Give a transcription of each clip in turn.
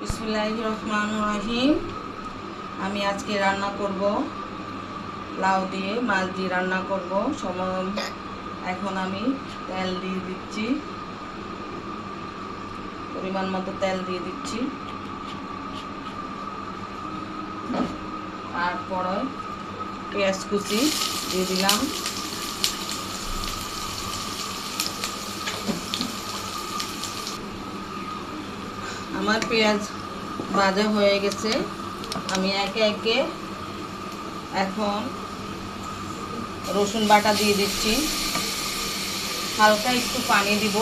বিসমুল্লাহ রহমান রাহিম। আমি আজকে রান্না করব, লাউ দিয়ে, মাছ দিয়ে রান্না করব। সময় এখন আমি তেল দিয়ে দিচ্ছি। পরিমাণ মতো তেল দিয়ে দিচ্ছি। তারপরে পেঁয়াজ কুচি দিয়ে দিলাম। আমার পেঁয়াজ ভাজা হয়ে গেছে। আমি একে একে এখন রসুন বাটা দিয়ে দিচ্ছি। হালকা একটু পানি দিব।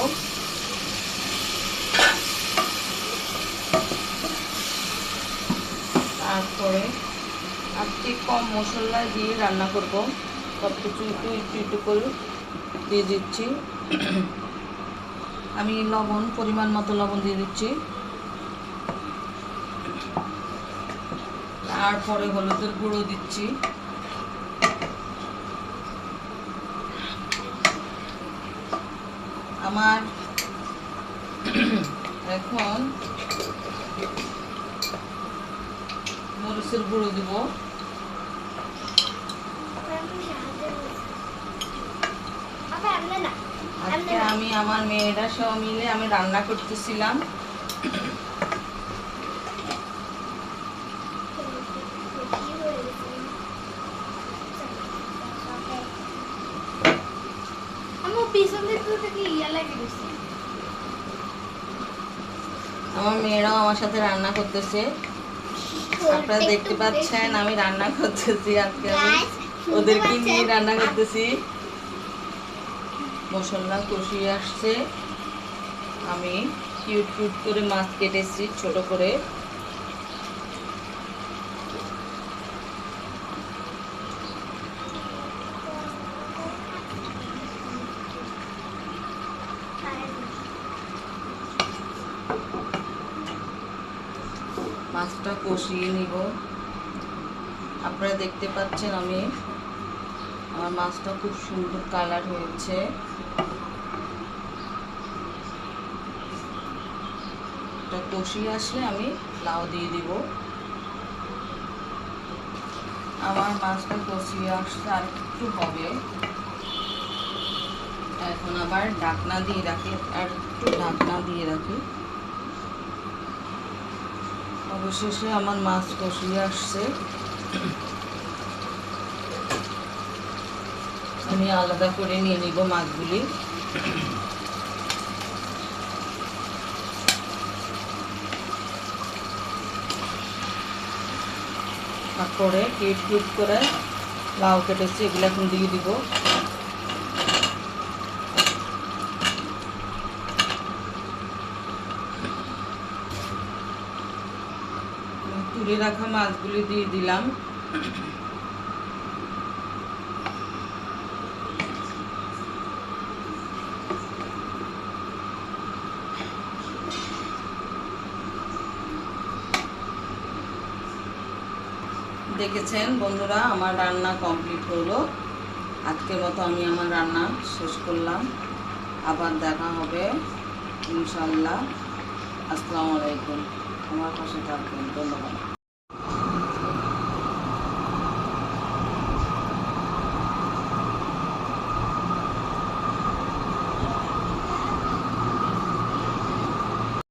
তারপরে আজকে কম মশলা দিয়ে রান্না করব। সব কিছু একটু একটু একটু করে দিয়ে দিচ্ছি। আমি লবণ, পরিমাণ মতো লবণ দিয়ে দিচ্ছি। তারপরে হলুদের গুঁড়ো দিচ্ছি। আমার এখন মরিচের গুঁড়ো দিব। আজকে আমি আমার মেয়েরা সব মিলে আমি রান্না করতেছিলাম। আমার মেয়েরাও আমার সাথে রান্না করতেছে। আপনারা দেখতে পাচ্ছেন আমি রান্না করতেছি আজকে আমি। ওদেরকে নিয়ে রান্না করতেছি। মশলা কষিয়ে আসছে। আমি কিউট কিউট করে মাছ কেটেছি ছোট করে। মাছটা কষিয়ে নিব। আপনারা দেখতে পাচ্ছেন আমি, আমার মাছটা খুব সুন্দর কালার হয়েছে। এটা কষিয়ে আসলে আমি লাউ দিয়ে দিব। আমার মাছটা কষিয়ে আসলে আর একটু হবে। এখন আবার ঢাকনা দিয়ে রাখি, আর একটু ঢাকনা দিয়ে রাখি। অবশেষে আমার মাছ কষিয়ে আসছে। আমি আলাদা করে নিয়ে নিব মাছগুলি। তারপরে কেট কিট করে লাউ কেটেছি, এগুলো এখন দিয়ে দিব। তুলে রাখা মাছগুলি দিয়ে দিলাম। দেখেছেন বন্ধুরা, আমার রান্না কমপ্লিট হলো। আজকের মতো আমি আমার রান্না শেষ করলাম। আবার দেখা হবে ইনশাল্লাহ আসসালামু আলাইকুম। আমার পাশে থাকবেন ধন্যবাদ।